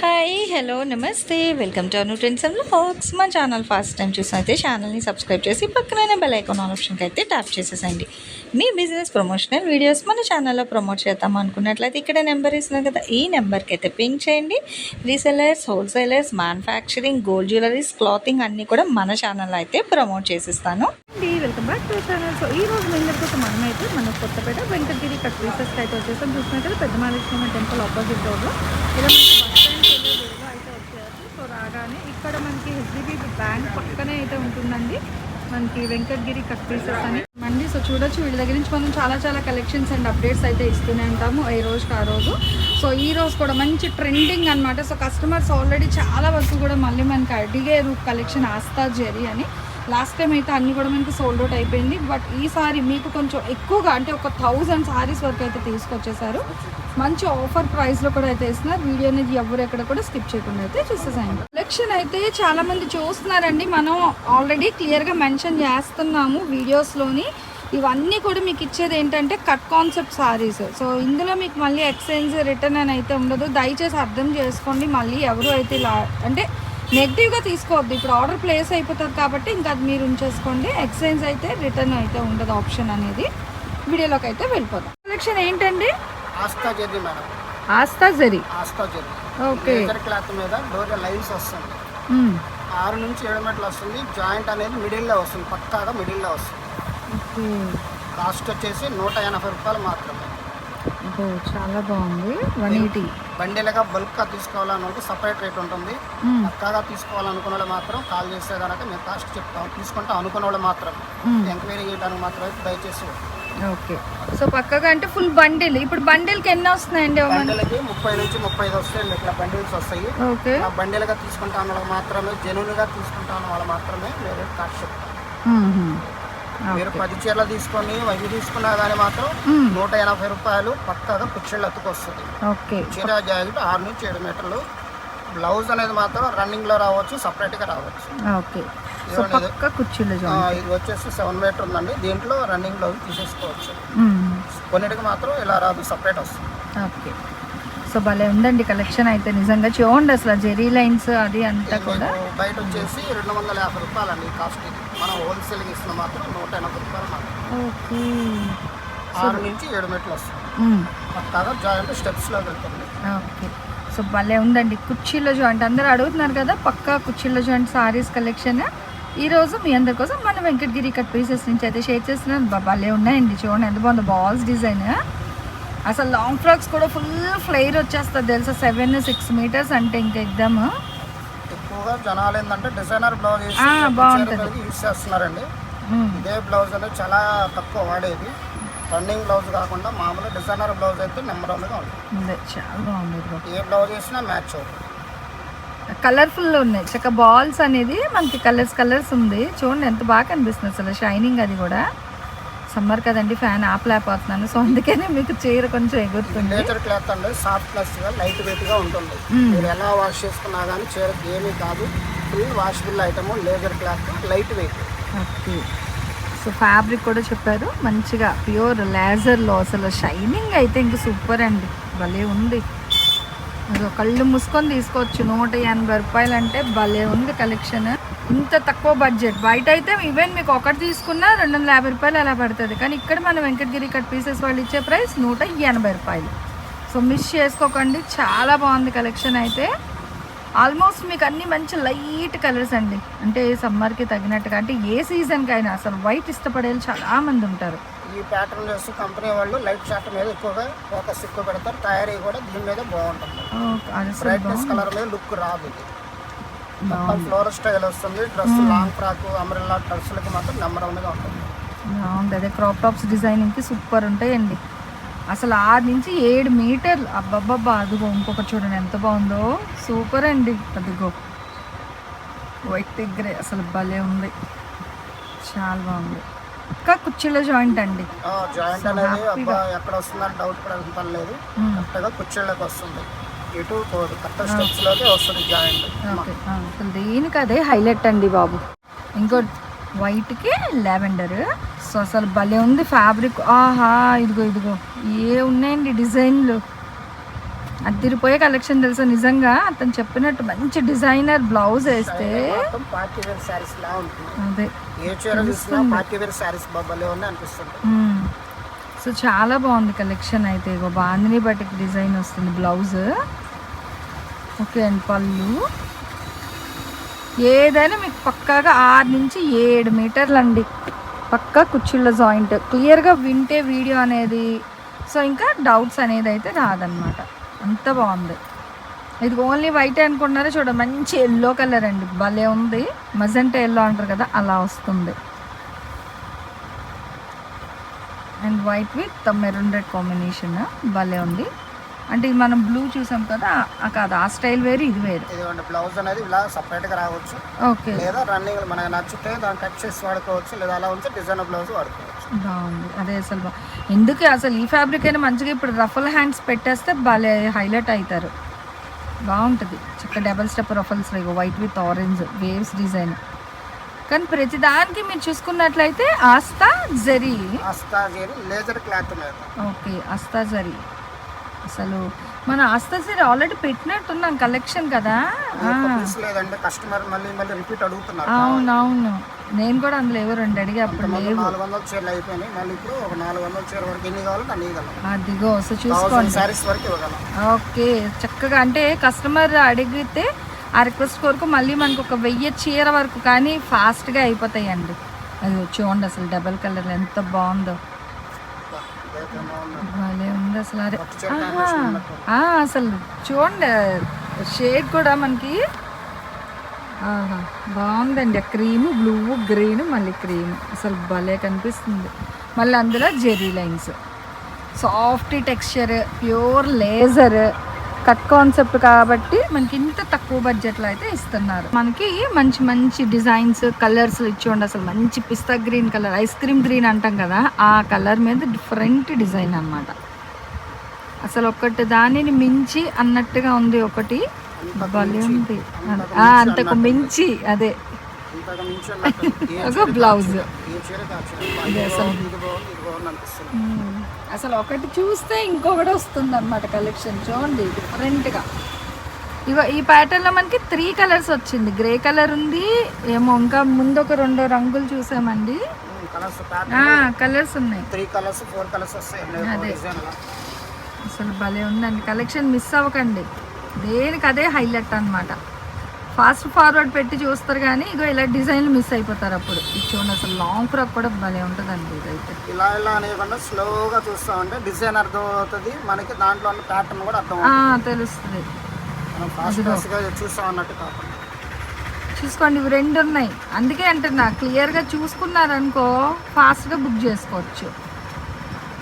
Hi hello నమస్తే. Welcome to Anu trends and fox మా channel first time చూసినైతే ఛానల్ని సబ్స్క్రైబ్ చేసి పక్కన బెల్ ఐకాన్ ఆప్షన్కి అయితే ట్యాప్ చేసేసండి మీ బిజినెస్ ప్రమోషనల్ వీడియోస్ మన ఛానల్లో ప్రమోట్ చేద్దాం అనుకున్నట్లయితే ఇక్కడ నెంబర్ ఇస్తున్నాం కదా ఈ నెంబర్కి అయితే పింక్ చేయండి. Resellers wholesalers manufacturing gold jewelleries clothing అన్నీ కూడా మన ఛానల్లో అయితే promote చేసిస్తాను. Welcome back to channel. So ఈ రోజు మీ అందరికీ మనం అయితే మన కొత్తపేట వెంకటగిరి కట్ పీసెస్కి అయితే వచ్చేసాం. చూసినట్టు పెద్ద మహాలక్ష్మి టెంపుల్ ఆపోజిట్ రోడ్లో. ఇలా మనకి బస్ స్టాండ్కి వెళ్ళే రోడ్లో అయితే వచ్చేసి సో రాగానే ఇక్కడ మనకి హెచ్డిబి బ్యాంక్ పక్కనే అయితే ఉంటుందండి. మనకి వెంకటగిరి కట్ పీసెస్ అని. మండి సో చూడొచ్చు వీళ్ళ దగ్గర నుంచి మనం చాలా చాలా కలెక్షన్స్ అండ్ అప్డేట్స్ అయితే ఇస్తూనే ఉంటాము ఏ రోజుకి ఆ రోజు. సో ఈ రోజు కూడా మంచి ట్రెండింగ్ అన్నమాట. సో కస్టమర్స్ ఆల్రెడీ చాలా వరకు కూడా మళ్ళీ మనకి అడిగారు కలెక్షన్ ఆస్తా జరి అని. లాస్ట్ టైం అయితే అన్నీ కూడా మనకి సోల్డ్ అవుట్ అయిపోయింది. బట్ ఈసారి మీకు కొంచెం ఎక్కువగా అంటే ఒక థౌజండ్ సారీస్ వరకు అయితే తీసుకొచ్చేసారు. మంచి ఆఫర్ ప్రైస్లో కూడా అయితే ఇస్తున్నారు వీడియో అనేది ఎవరు ఎక్కడ కూడా స్కిప్ చేయకుండా అయితే చూసేసాయండి. కలెక్షన్ అయితే చాలా మంది చూస్తున్నారండి. మనం ఆల్రెడీ క్లియర్గా మెన్షన్ చేస్తున్నాము వీడియోస్లోని ఇవన్నీ కూడా మీకు ఇచ్చేది ఏంటంటే కట్ కాన్సెప్ట్ సారీస్ సో ఇందులో మీకు మళ్ళీ ఎక్స్చేంజ్ రిటర్న్ అని అయితే ఉండదు. దయచేసి అర్థం చేసుకోండి. మళ్ళీ ఎవరు అయితే ఇలా అంటే నెగిటివ్గా తీసుకోవద్దు. ఇప్పుడు ఆర్డర్ ప్లేస్ అయిపోతుంది కాబట్టి ఇంకా అది మీరు ఉంచేసుకోండి. ఎక్స్చేంజ్ అయితే రిటర్న్ అయితే ఉండదు ఆప్షన్ అనేది. వీడియోలోకి అయితే వెళ్ళిపోతాం కలెక్షన్ ఏంటండి? ఆస్తా జెర్రీ మేడం. ఆస్తా zari ఆస్తా Jerry. Okay. Laser cloth మీద డోర్ లైన్స్ వస్తుంది. ఆరు నుంచి ఏడు మీటర్లు వస్తుంది. జాయింట్ అనేది మిడిల్లో వస్తుంది. పక్కాగా మిడిల్లో వస్తుంది. కాస్ట్ వచ్చేసి నూట ఎనభై రూపాయలు మాత్రమే. చాలా బాగుంది. One eighty. బండిలుగా బల్క్గా తీసుకోవాలనుకుంటే సపరేట్ రేట్ ఉంటుంది. పక్కాగా తీసుకోవాలనుకున్న వాళ్ళు మాత్రం కాల్ చేస్తే కనుక మేము కాస్ట్ చెప్తాం. తీసుకుంటాం అనుకున్న వాళ్ళు మాత్రం. ఎంక్వైరీ చేయడానికి మాత్రమే దయచేసి ఓకే. సో పక్కగా అంటే ఫుల్ బండిల్. ఇప్పుడు బండిల్కి ఎన్ని వస్తున్నాయండి బండిలకి ముప్పై నుంచి ముప్పై ఐదు వస్తాయండి ఇట్లా బండిల్స్ వస్తాయి. ఓకే. ఆ బండిలుగా తీసుకుంటా అన్న వాళ్ళకి మాత్రమే జెన్యున్గా తీసుకుంటా అన్న వాళ్ళు మాత్రమే వేరే కాస్ట్. మీరు పది చీరలు తీసుకొని అవి తీసుకున్నా కానీ మాత్రం. నూట ఎనభై రూపాయలు పక్కగా కుర్చీళ్ళు అతుకు వస్తుంది. ఓకే. చీర జాకెట్ ఆరు నుంచి ఏడు మీటర్లు. బ్లౌజ్ అనేది మాత్రం రన్నింగ్లో రావచ్చు సపరేట్గా రావచ్చు. ఓకే. సో. పక్క కుర్చీలు ఇది వచ్చేసి సెవెన్ మీటర్ ఉందండి. దీంట్లో రన్నింగ్ బ్లౌజ్ తీసేసుకోవచ్చు. కొన్నిటికి మాత్రం ఇలా రాదు సపరేట్ వస్తుంది. ఓకే. సో భలే ఉందండి కలెక్షన్ అయితే నిజంగా. చూడండి అసలు జెరీ లైన్స్ అది అంతా కూడా. బయట వచ్చేసి రెండు వందల యాభై రూపాయలు అండి కాస్ట్ మనం హోల్సేల్గా ఇస్తున్న మాత్రం నూట ఎనభై రూపాయలు ఓకే. ఆరు నుంచి ఏడు మీటర్లు వస్తుంది. పక్కాగా జాయింట్ స్టెప్స్లో వెళ్తుంది. ఓకే. సో భలే ఉందండి. కుర్చీలో జాయింట్. అందరూ అడుగుతున్నారు కదా పక్కా కుర్చీలో జాయింట్ సారీస్ కలెక్షన్? ఈరోజు మీ అందరి కోసం మన వెంకటగిరి కట్ పీసెస్ నుంచి అయితే షేర్ చేస్తున్నాను. భలే ఉన్నాయండి. చూడండి ఎంత బాగుంది బాల్స్ డిజైన్. అసలు లాంగ్ ఫ్రాక్స్ కూడా ఫుల్ ఫ్లైర్ వచ్చేస్తుంది తెలుసా? సెవెన్ సిక్స్ మీటర్స్ అంటే ఇంకా ఎగ్దాము ఎక్కువగా జనాలు ఏంటంటే డిజైనర్ బ్లౌజ్ బాగుంటది. యూజ్ చేస్తున్నారండి. ఇదే బ్లౌజ్ అనేది చాలా తక్కువ వాడేది. రన్నింగ్ బ్లౌజ్ కాకుండా మామూలు డిజైనర్ బ్లౌజ్ అయితే నెంబర్ వన్గా ఉంటుంది చాలా బాగుంది ఏ బ్లౌజ్ మ్యాచ్ అవుతుంది. కలర్ఫుల్ ఉన్నాయి. చక్క బాల్స్ అనేది మనకి కలర్స్ కలర్స్ ఉంది. చూడండి ఎంత బాగా కనిపిస్తుంది అసలు. షైనింగ్ అది కూడా. సమ్మర్ కదండి ఫ్యాన్ ఆపలేకపోతున్నాను సో అందుకనే మీకు చీర కొంచెం ఎగురుతుంది. లేజర్ క్లాత్ అండి. సాఫ్ట్గా లైట్ వెయిట్గా ఉంటుంది. మీరు ఎలా వాష్ చేసుకున్నా కానీ చీరకి ఏమీ కాదు. Full washable item laser cloth light weight okay. So fabric కూడా చెప్పారు. మంచిగా ప్యూర్ లేజర్లో అసలు. షైనింగ్ అయితే ఇంక సూపర్ అండి. భలే ఉంది. అదో కళ్ళు మూసుకొని తీసుకోవచ్చు. నూట ఎనభై రూపాయలు అంటే భలే ఉంది కలెక్షన్ ఇంత తక్కువ బడ్జెట్ బయట అయితే ఈవెన్ మీకు ఒకటి తీసుకున్నా రెండు వందల యాభై రూపాయలు అలా పడుతుంది. కానీ ఇక్కడ మన వెంకటగిరి కట్ పీసెస్ వాళ్ళు ఇచ్చే ప్రైస్ నూట ఎనభై రూపాయలు. సో మిస్ చేసుకోకండి. చాలా బాగుంది కలెక్షన్ అయితే. ఆల్మోస్ట్ మీకు అన్ని మంచి లైట్ కలర్స్ అండి. అంటే సమ్మర్కి తగినట్టుగా అంటే ఏ సీజన్కి అయినా అసలు వైట్ ఇష్టపడే చాలామంది చాలా మంది ఉంటారు. ఈ ప్యాటర్న్ చేసి కంపెనీ వాళ్ళు లైట్ షార్ట్ మీద ఎక్కువగా ఫోకస్ ఎక్కువ పెడతారు. తయారీ కూడా దీని మీద బాగుంటుంది. బ్రైట్నెస్. కలర్ మీద లుక్ రాదు మొత్తం ఫ్లోర్ స్టైల్ వస్తుంది. డ్రెస్ లాంగ్ ఫ్రాక్ అంబ్రెల్లా డ్రెస్సులకి మాత్రం నెంబర్ వన్గా ఉంటుంది. బాగుంది. అదే క్రాప్ టాప్స్ డిజైనింగ్కి సూపర్ ఉంటాయండి. అసలు ఆరు నుంచి ఏడు మీటర్లు అబ్బబ్బబ్బా అదిగో ఇంకొక చూడండి ఎంత బాగుందో. సూపర్ అండి. అదిగో. వైట్ గ్రే అసలు భలే ఉంది. చాలా బాగుంది. ఇంకా కుర్చీలో జాయింట్ అండి. జాయింట్ అనేది అబ్బా ఎక్కడ వస్తుందని డౌట్ పడాల్సిన పని లేదు. మ్మ్. కరెక్ట్గా కుర్చీళ్ళకి వస్తుంది. ఇటు కరెక్ట్ స్టెప్స్లోకి వస్తుంది జాయింట్ ఆ, అసలు దేనికి అదే హైలైట్ అండి బాబు. ఇంకోటి వైట్కి లావెండర్ సో అసలు భలే ఉంది ఫ్యాబ్రిక్ ఆహా ఇదిగో ఇదిగో. ఏ ఉన్నాయండి డిజైన్లు అదిరిపోయే కలెక్షన్ తెలుసా? నిజంగా అతను చెప్పినట్టు మంచి డిజైనర్ బ్లౌజ్ వేస్తే అదే. సో చాలా బాగుంది కలెక్షన్ అయితే. ఇగో బాందిని డిజైన్ వస్తుంది బ్లౌజ్. ఓకే అండి పళ్ళు. ఏదైనా మీకు పక్కాగా ఆరు నుంచి ఏడు మీటర్లు అండి పక్కా కుర్చీళ్ళ జాయింట్. క్లియర్గా వింటే వీడియో అనేది. సో ఇంకా డౌట్స్ అనేది అయితే రాదనమాట అంత బాగుంది. ఇది ఓన్లీ వైట్ అనుకుంటున్నారా? చూడ మంచి ఎల్లో కలర్ అండి. భలే ఉంది. మజెంటా ఎల్లో అంటారు కదా అలా వస్తుంది. And white with maroon red combination భలే ఉంది. అంటే ఇది మనం బ్లూ చూసాం కదా కాదు ఆ స్టైల్ వేరు ఇది వేరు. బ్లౌజ్ అనేది ఇలా సపరేట్గా రావచ్చు. ఓకే లేదా రన్నింగ్ మనకు నచ్చితే దాన్ని కట్ చేసి వాడుకోవచ్చు లేదా అలా ఉంచి డిజైన్ బ్లౌజ్ వాడుకోవచ్చు. బాగుంది. అదే అసలు ఎందుకు అసలు ఈ ఫ్యాబ్రిక్ అయినా మంచిగా ఇప్పుడు రఫల్ హ్యాండ్స్ పెట్టేస్తే భలే హైలైట్ అవుతారు. బాగుంటుంది. చక్క double step ruffles ego white with orange waves design కానీ ప్రతిదానికి మీరు చూసుకున్నట్లయితే Aastha zari. Laser cloth okay Aastha zari. అసలు మన ఆస్తా జరీ ఆల్రెడీ పెట్టినట్టున్నాం కలెక్షన్ కదా. లేదంటే కస్టమర్ మళ్ళీ మళ్ళీ రిపీట్ అడుగుతున్నారు. అవునవును. నేను కూడా అందులో ఎవరు రెండు అడిగి అప్పుడు లేవు. నాలుగు వందల చీరలు అయిపోయినాయి. మళ్ళీ ఇప్పుడు ఒక నాలుగు వందల చీర వరకు ఎన్ని కావాలంటే అన్ని ఇవ్వగలం. అదిగో సో చూసుకోండి. థౌసండ్ శారీస్ వరకు ఇవ్వగలం. ఓకే చక్కగా అంటే కస్టమర్ అడిగితే ఆ రిక్వెస్ట్ కొరకు మళ్ళీ మనకు ఒక వెయ్యి చీర వరకు కానీ ఫాస్ట్గా అయిపోతాయండి. అది చూడండి అసలు డబల్ కలర్ ఎంత బాగుందో. భలే ఉంది అసలు అరే అసలు చూడండి షేడ్ కూడా మనకి బాగుందండి. క్రీము బ్లూ గ్రీన్ మళ్ళీ క్రీమ్. అసలు భలే కనిపిస్తుంది. మళ్ళీ అందులో zari lines. Soft texture pure laser. Cut concept కాబట్టి మనకి ఇంత తక్కువ బడ్జెట్లో అయితే ఇస్తున్నారు. మనకి మంచి మంచి డిజైన్స్ కలర్స్ ఇచ్చి అసలు మంచి పిస్తా green colour ice cream green అంటాం కదా ఆ కలర్ మీద డిఫరెంట్ డిజైన్ అన్నమాట. అసలు ఒకటి దానిని మించి అన్నట్టుగా ఉంది ఒకటి. ఉంది. అంతకు మించి అదే. ఒక బ్లౌజ్. అసలు. ఒకటి చూస్తే ఇంకొకటి వస్తుంది అనమాట కలెక్షన్ చూడండి డిఫరెంట్గా ఇగో ఈ ప్యాటర్న్లో మనకి త్రీ కలర్స్ వచ్చింది. గ్రే కలర్ ఉంది ఏమో ఇంకా ముందు ఒక రెండు రంగులు చూసామండి. కలర్స్ ఉన్నాయి. త్రీ కలర్స్ ఫోర్ కలర్స్ వస్తాయి. అదే. అసలు భలే ఉందండి. కలెక్షన్ మిస్ అవ్వకండి. దేనికి అదే హైలైట్ అన్నమాట. ఫాస్ట్ ఫార్వర్డ్ పెట్టి చూస్తారు కానీ ఇగో ఇలా డిజైన్లు మిస్ అయిపోతారు అప్పుడు. ఇది చూడండి అసలు లాంగ్ ఫ్రాక్ కూడా భలే ఉంటుందండి ఇదైతే. ఇలా ఇలా అనేకుండా స్లోగా చూస్తామంటే డిజైన్ అర్థం అవుతుంది మనకి దాంట్లో ఉన్న ప్యాటర్న్ కూడా అర్థం తెలుస్తుంది. చూసుకోండి ఇవి రెండు ఉన్నాయి. అందుకే అంటున్నా క్లియర్గా చూసుకున్నారనుకో ఫాస్ట్గా బుక్ చేసుకోవచ్చు.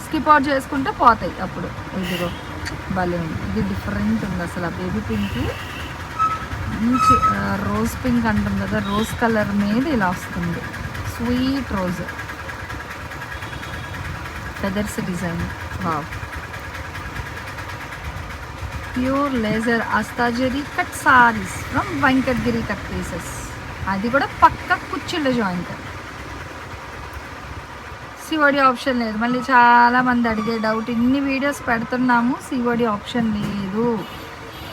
స్కిప్ అవుట్ చేసుకుంటే పోతాయి అప్పుడు. ఇదిగో. భలే ఉంది. ఇది డిఫరెంట్ ఉంది అసలు ఆ బేబీ పింక్ మంచి రోజ్ పింక్ అంటాం కదా రోజ్ కలర్ మీద ఇలా వస్తుంది. Sweet rose feathers design wow pure laser అస్తాజరీ cut saris from Venkatagiri cut pieces అది కూడా పక్క కుర్చీలో జాయింట్ సివడి ఆప్షన్ లేదు. మళ్ళీ చాలా మంది అడిగే డౌట్ ఇన్ని వీడియోస్ పెడుతున్నాము సివడి ఆప్షన్ లేదు.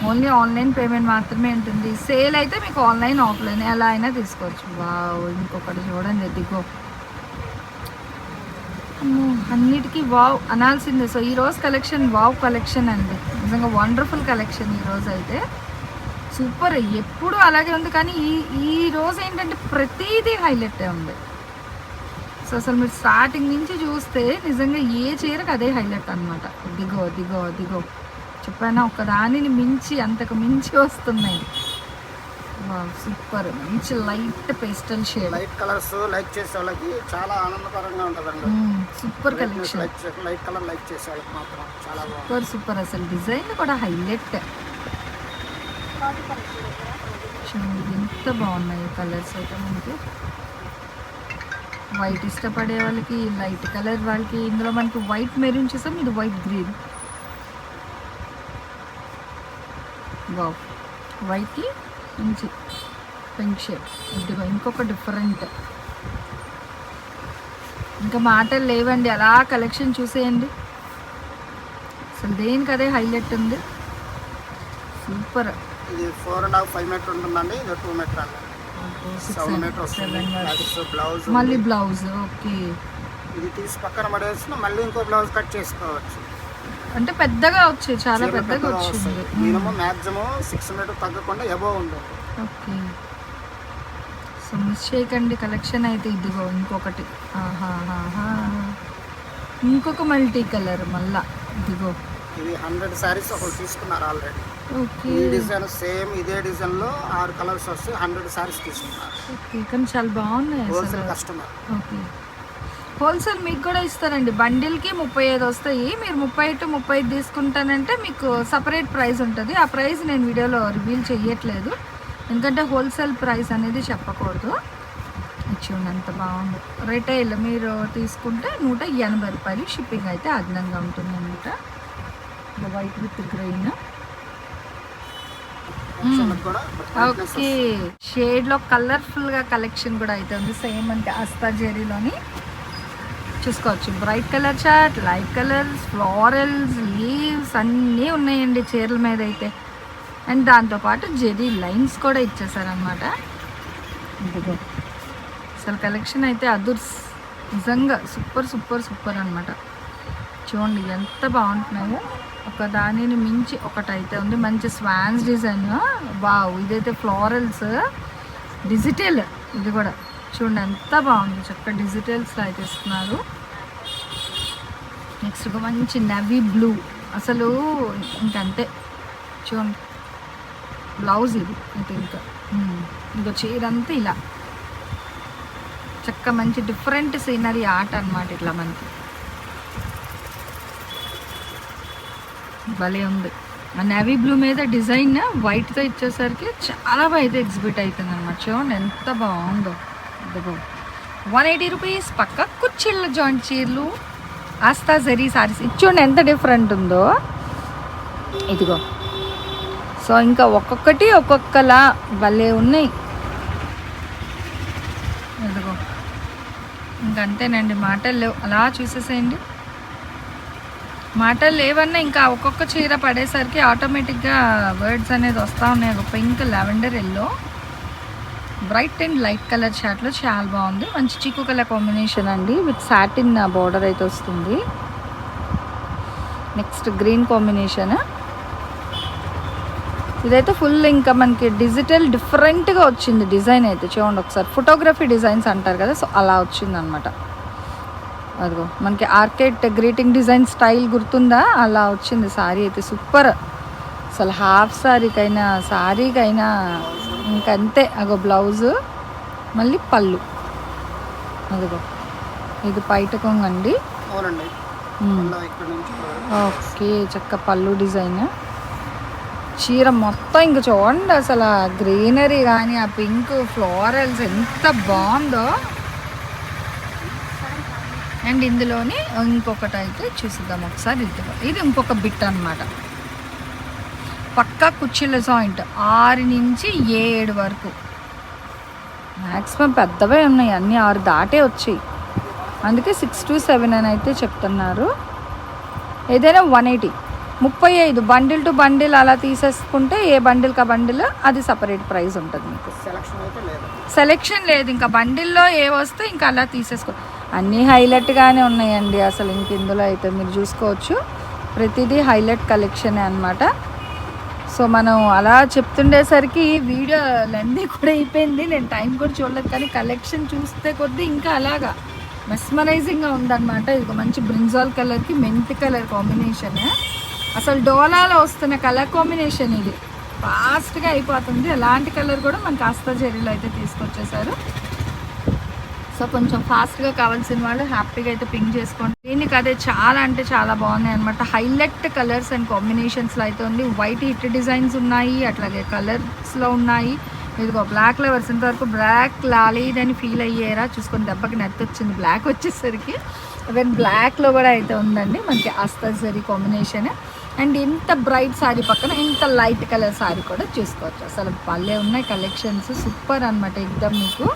ఓన్లీ ఆన్లైన్ పేమెంట్ మాత్రమే ఉంటుంది. సేల్ అయితే మీకు ఆన్లైన్ ఆఫ్లైన్ ఎలా అయినా తీసుకోవచ్చు. వావ్ ఇంకొకటి చూడండి దిగో అన్నిటికీ వావ్ అనాల్సిందే. సో ఈ రోజు కలెక్షన్ వావ్ కలెక్షన్ అండి. నిజంగా వండర్ఫుల్ కలెక్షన్ ఈరోజు అయితే. సూపర్ ఎప్పుడు అలాగే ఉంది. కానీ ఈ ఈ రోజు ఏంటంటే ప్రతిదీ హైలైట్ ఉంది. సో అసలు మీరు స్టార్టింగ్ నుంచి చూస్తే నిజంగా ఏ చీరకు అదే హైలైట్ అనమాట దిగో దిగో దిగో. చెప్పానా ఒక దానిని మించి అంతకు మించి వస్తున్నాయి. సూపర్ మంచి light pastel shade light colours like చేసే వాళ్ళకి చాలా ఆనందకరంగా ఉంటుందండి. Super collection light colour like చేసే వాళ్ళకి మాత్రం చాలా బాగుంది సూపర్ సూపర్ అసలు డిజైన్ కూడా హైలైట్ ఎంత బాగున్నాయి కలర్స్ అయితే మనకి. వైట్ ఇష్టపడే వాళ్ళకి లైట్ కలర్ వాళ్ళకి ఇందులో మనకి వైట్ మెరూన్ చూసాం ఇది వైట్ గ్రీన్ వావ్ వైట్కి మంచి పింక్ షేడ్ ఇదిగో ఇంకొక డిఫరెంట్ ఇంకా మాటలు లేవండి అలా కలెక్షన్ చూసేయండి. అసలు దేనికి అదే హైలైట్ ఉంది? సూపర్ ఇది four and half five metre ఉంటుందండి ఇది టూ మీటర్ అండి. మళ్ళీ బ్లౌజ్ ఓకే. ఇది తీసి పక్కన పడేసిన మళ్ళీ ఇంకో బ్లౌజ్ కట్ చేసుకోవచ్చు. అంటే పెద్దగా వచ్చాయి చాలా పెద్దగా వచ్చింది. మినిమం మ్యాక్సిమం సిక్స్ మీటర్ తగ్గకుండా ఎబో ఉంటుంది ఓకే. సో మిస్ చేయకండి కలెక్షన్ అయితే ఇదిగో ఇంకొకటి. ఇంకొక మల్టీ కలర్ మళ్ళా ఇదిగో. ఇది హండ్రెడ్ శారీస్ ఒకరు తీసుకున్నారు ఆల్రెడీ ఈ డిజైన్ సేమ్ ఇదే డిజైన్లో ఆరు కలర్స్ వస్తే హండ్రెడ్ శారీస్ తీసుకున్నారు కానీ చాలా బాగున్నాయి హోల్సేల్ కస్టమర్. ఓకే. హోల్సేల్ మీకు కూడా ఇస్తారండి. బండిల్కి ముప్పై ఐదు వస్తాయి. మీరు ముప్పై టు ముప్పై ఐదు తీసుకుంటానంటే మీకు సపరేట్ ప్రైస్ ఉంటుంది. ఆ ప్రైస్ నేను వీడియోలో రివీల్ చేయట్లేదు ఎందుకంటే హోల్సేల్ ప్రైస్ అనేది చెప్పకూడదు. చూడండి ఎంత బాగుంది. రిటైల్ మీరు తీసుకుంటే నూట ఎనభై రూపాయలు షిప్పింగ్ అయితే అదనంగా ఉంటుంది అనమాట వైట్ విత్ గ్రెయిన్ ఓకే షేడ్లో కలర్ఫుల్గా కలెక్షన్ కూడా అయితే ఉంది. సేమ్ అంటే అస్తా జెరీలోని చూసుకోవచ్చు. బ్రైట్ కలర్ చాట్ లైట్ కలర్స్ ఫ్లోరల్స్ లీవ్స్ అన్నీ ఉన్నాయండి చీరల మీద అయితే. అండ్ దాంతోపాటు జెరీ లైన్స్ కూడా ఇచ్చేసారనమాట ఇదిగో. అసలు కలెక్షన్ అయితే అదుర్స్ నిజంగా సూపర్ సూపర్ సూపర్ అనమాట చూడండి ఎంత బాగుంటున్నాయో. ఒక దానిని మించి ఒకటైతే ఉంది. మంచి స్వాన్స్ డిజైన్. వావ్ ఇదైతే ఫ్లోరల్స్. డిజిటల్ ఇది కూడా. చూడండి ఎంత బాగుంది. చక్క డిజిటల్స్ అయితే ఇస్తున్నారు నెక్స్ట్ ఒక మంచి నవీ బ్లూ. అసలు ఇంకంతే. చూడండి. బ్లౌజ్ ఇది. ఇది ఇంకా. ఇంకో చీర అంతా ఇలా. చక్క మంచి డిఫరెంట్ సీనరీ ఆర్ట్ అనమాట ఇట్లా మనకి. భలే ఉంది. ఆ నేవీ బ్లూ మీద డిజైన్ వైట్తో ఇచ్చేసరికి చాలా బాగా అయితే ఎగ్జిబిట్ అవుతుంది అనమాట చూడండి ఎంత బాగుందో. ఇదిగో వన్ ఎయిటీ రూపీస్ పక్క కుర్చీళ్ళ జాయింట్ చీరలు ఆస్తా జరీ సారీస్ ఇది చూడండి ఎంత డిఫరెంట్ ఉందో. ఇదిగో. సో ఇంకా ఒక్కొక్కటి ఒక్కొక్కలా భలే ఉన్నాయి. ఇదిగో. ఇంకంతేనండి మాటలు లేవు. అలా చూసేసేయండి. మాటలు లేవన్నా ఇంకా ఒక్కొక్క చీర పడేసరికి ఆటోమేటిక్గా వర్డ్స్ అనేది వస్తూ ఉన్నాయి. ఒక pink lavender yellow bright and light colour షార్ట్లో చాలా బాగుంది. మంచి చీకు కలర్ కాంబినేషన్ అండి. విత్ సాటిన్ బార్డర్ అయితే వస్తుంది. నెక్స్ట్ గ్రీన్ కాంబినేషన్ ఇదైతే ఫుల్ ఇంకా మనకి డిజిటల్ డిఫరెంట్గా వచ్చింది. డిజైన్ అయితే చూడండి ఒకసారి. ఫోటోగ్రఫీ డిజైన్స్ అంటారు కదా సో అలా వచ్చింది అనమాట అదిగో మనకి ఆర్కేట్ గ్రీటింగ్ డిజైన్ స్టైల్ గుర్తుందా? అలా వచ్చింది సారీ అయితే సూపర్. అసలు హాఫ్ సారీకైనా సారీకైనా ఇంకంతే. అగో బ్లౌజు మళ్ళీ పళ్ళు. అదిగో ఇది పైట కొంగండి ఓకే చక్క పళ్ళు డిజైన్. చీర మొత్తం ఇంక చూడండి అసలు గ్రీనరీ కానీ ఆ పింక్ ఫ్లోరల్స్ ఎంత బాగుందో. అండ్ ఇందులోని ఇంకొకటి అయితే చూసిద్దాం ఒకసారి. ఇది ఇది ఇంకొక బిట్ అన్నమాట. పక్కా కుర్చీల జాయింట్ ఆరు నుంచి ఏడు వరకు. మ్యాక్సిమం పెద్దవే ఉన్నాయి. అన్నీ ఆరు దాటే వచ్చాయి. అందుకే సిక్స్ టు సెవెన్ అని అయితే చెప్తున్నారు. ఏదైనా వన్ ఎయిటీ. ముప్పై ఐదు. బండిల్ టు బండిల్ అలా తీసేసుకుంటే ఏ బండిల్ కా బండిల్ అది సపరేట్ ప్రైస్ ఉంటుంది మీకు. సెలెక్షన్ లేదు. ఇంకా బండిల్లో ఏ వస్తే ఇంకా అలా తీసేసుకో అన్నీ హైలైట్గానే ఉన్నాయండి అసలు ఇంక ఇందులో అయితే మీరు చూసుకోవచ్చు. ప్రతిదీ హైలైట్ కలెక్షనే అనమాట సో మనం అలా చెప్తుండేసరికి వీడియో లెంత్ కూడా అయిపోయింది. నేను టైం కూడా చూడలేదు కానీ కలెక్షన్ చూస్తే కొద్దీ ఇంకా అలాగా మెస్మరైజింగ్గా ఉందన్నమాట. ఇది ఒక మంచి బ్రింజాల్ కలర్కి మెంతి కలర్ కాంబినేషన్. అసలు డోలాలో వస్తున్న కలర్ కాంబినేషన్ ఇది. ఫాస్ట్గా అయిపోతుంది. అలాంటి కలర్ కూడా మనకి ఆస్తా జరీలో అయితే తీసుకొచ్చేసారు. సో కొంచెం ఫాస్ట్గా కావాల్సిన వాళ్ళు హ్యాపీగా అయితే పింక్ చేసుకోండి. దీనికి అదే చాలా అంటే చాలా బాగున్నాయి అనమాట హైలైట్ కలర్స్ అండ్ కాంబినేషన్స్లో అయితే ఉంది. వైట్ హిట్ డిజైన్స్ ఉన్నాయి అట్లాగే కలర్స్లో ఉన్నాయి. ఇదిగో బ్లాక్లో వచ్చినంత వరకు బ్లాక్ లాలేదని ఫీల్ అయ్యేరా? చూసుకొని దెబ్బకి నెత్తి వచ్చింది బ్లాక్ వచ్చేసరికి ఈవెన్ బ్లాక్లో కూడా అయితే ఉందండి. మనకి ఆస్తా జరీ కాంబినేషన్ అండ్ ఇంత బ్రైట్ సారీ పక్కన ఇంత లైట్ కలర్ సారీ కూడా చూసుకోవచ్చు. అసలు భలే ఉన్నాయి కలెక్షన్స్ సూపర్ అనమాట ఎగ్దమ్ మీకు.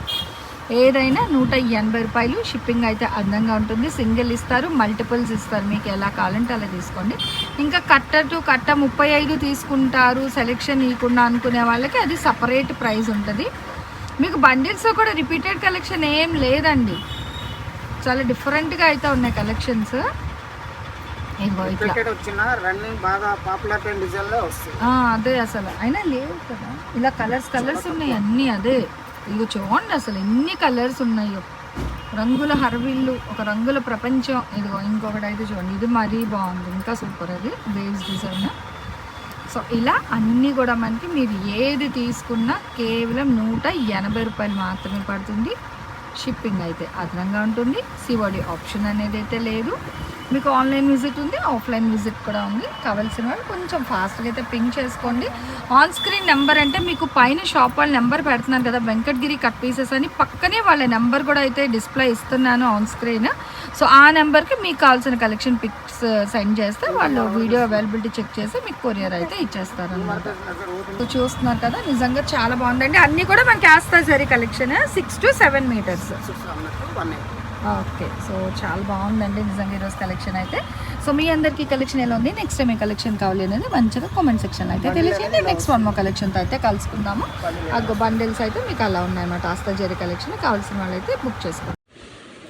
ఏదైనా నూట ఎనభై రూపాయలు షిప్పింగ్ అయితే అందంగా ఉంటుంది. సింగిల్ ఇస్తారు మల్టిపుల్స్ ఇస్తారు. మీకు ఎలా కావాలంటే అలా తీసుకోండి. ఇంకా కట్ట టు కట్ట ముప్పై ఐదు తీసుకుంటారు. సెలెక్షన్ ఇవ్వకుండా అనుకునే వాళ్ళకి అది సపరేట్ ప్రైస్ ఉంటుంది. మీకు బండిల్స్లో కూడా రిపీటెడ్ కలెక్షన్ ఏం లేదండి. చాలా డిఫరెంట్గా అయితే ఉన్నాయి కలెక్షన్స్. అదే అసలు. అయినా లేవు కదా. ఇలా కలర్స్ కలర్స్ ఉన్నాయి అన్నీ అదే. ఇగో చూడండి అసలు ఎన్ని కలర్స్ ఉన్నాయో. రంగుల హరవిల్లు ఒక రంగుల ప్రపంచం. ఇదిగో ఇంకొకటి అయితే చూడండి. ఇది మరీ బాగుంది. ఇంకా సూపర్ అది. Waves design. సో ఇలా అన్నీ కూడా మనకి మీరు ఏది తీసుకున్నా కేవలం నూట ఎనభై రూపాయలు మాత్రమే పడుతుంది. షిప్పింగ్ అయితే అదనంగా ఉంటుంది. సివడి ఆప్షన్ అనేది అయితే లేదు. మీకు ఆన్లైన్ విజిట్ ఉంది ఆఫ్లైన్ విజిట్ కూడా ఉంది. కావాల్సిన వాళ్ళు కొంచెం ఫాస్ట్గా అయితే పింక్ చేసుకోండి. ఆన్ స్క్రీన్ నెంబర్ అంటే మీకు పైన షాప్ వాళ్ళ నెంబర్ పెడుతున్నారు కదా వెంకటగిరి కట్ పీసెస్ అని. పక్కనే వాళ్ళ నెంబర్ కూడా అయితే డిస్ప్లే ఇస్తున్నాను ఆన్ స్క్రీన్ సో ఆ నెంబర్కి మీకు కావాల్సిన కలెక్షన్ పిక్స్ సెండ్ చేస్తే వాళ్ళు వీడియో అవైలబిలిటీ చెక్ చేసి మీకు కొరియర్ అయితే ఇచ్చేస్తారు అనమాట చూస్తున్నారు కదా నిజంగా చాలా బాగుందండి. అన్నీ కూడా మనకి ఆస్తా సరీ collection six to seven metres అన్నట్టు వన్ ఓకే. సో చాలా బాగుందండి. నిజంగా ఈరోజు కలెక్షన్ అయితే. సో మీ అందరికీ కలెక్షన్ ఎలా ఉంది? నెక్స్ట్ టైం ఏ కలెక్షన్ కావాలి అనేది మంచిగా కామెంట్ సెక్షన్ అయితే తెలియజేయండి నెక్స్ట్ వన్ మో కలెక్షన్తో అయితే కలుసుకుందాము. ఆ బండిల్స్ అయితే మీకు అలా ఉన్నాయన్నమాట. ఆస్తా జరీ కలెక్షన్ కావాల్సిన వాళ్ళైతే బుక్ చేసుకోండి.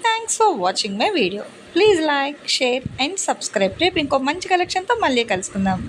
Thanks for watching my video please like share and subscribe రేపు ఇంకో మంచి కలెక్షన్తో మళ్ళీ కలుసుకుందాం.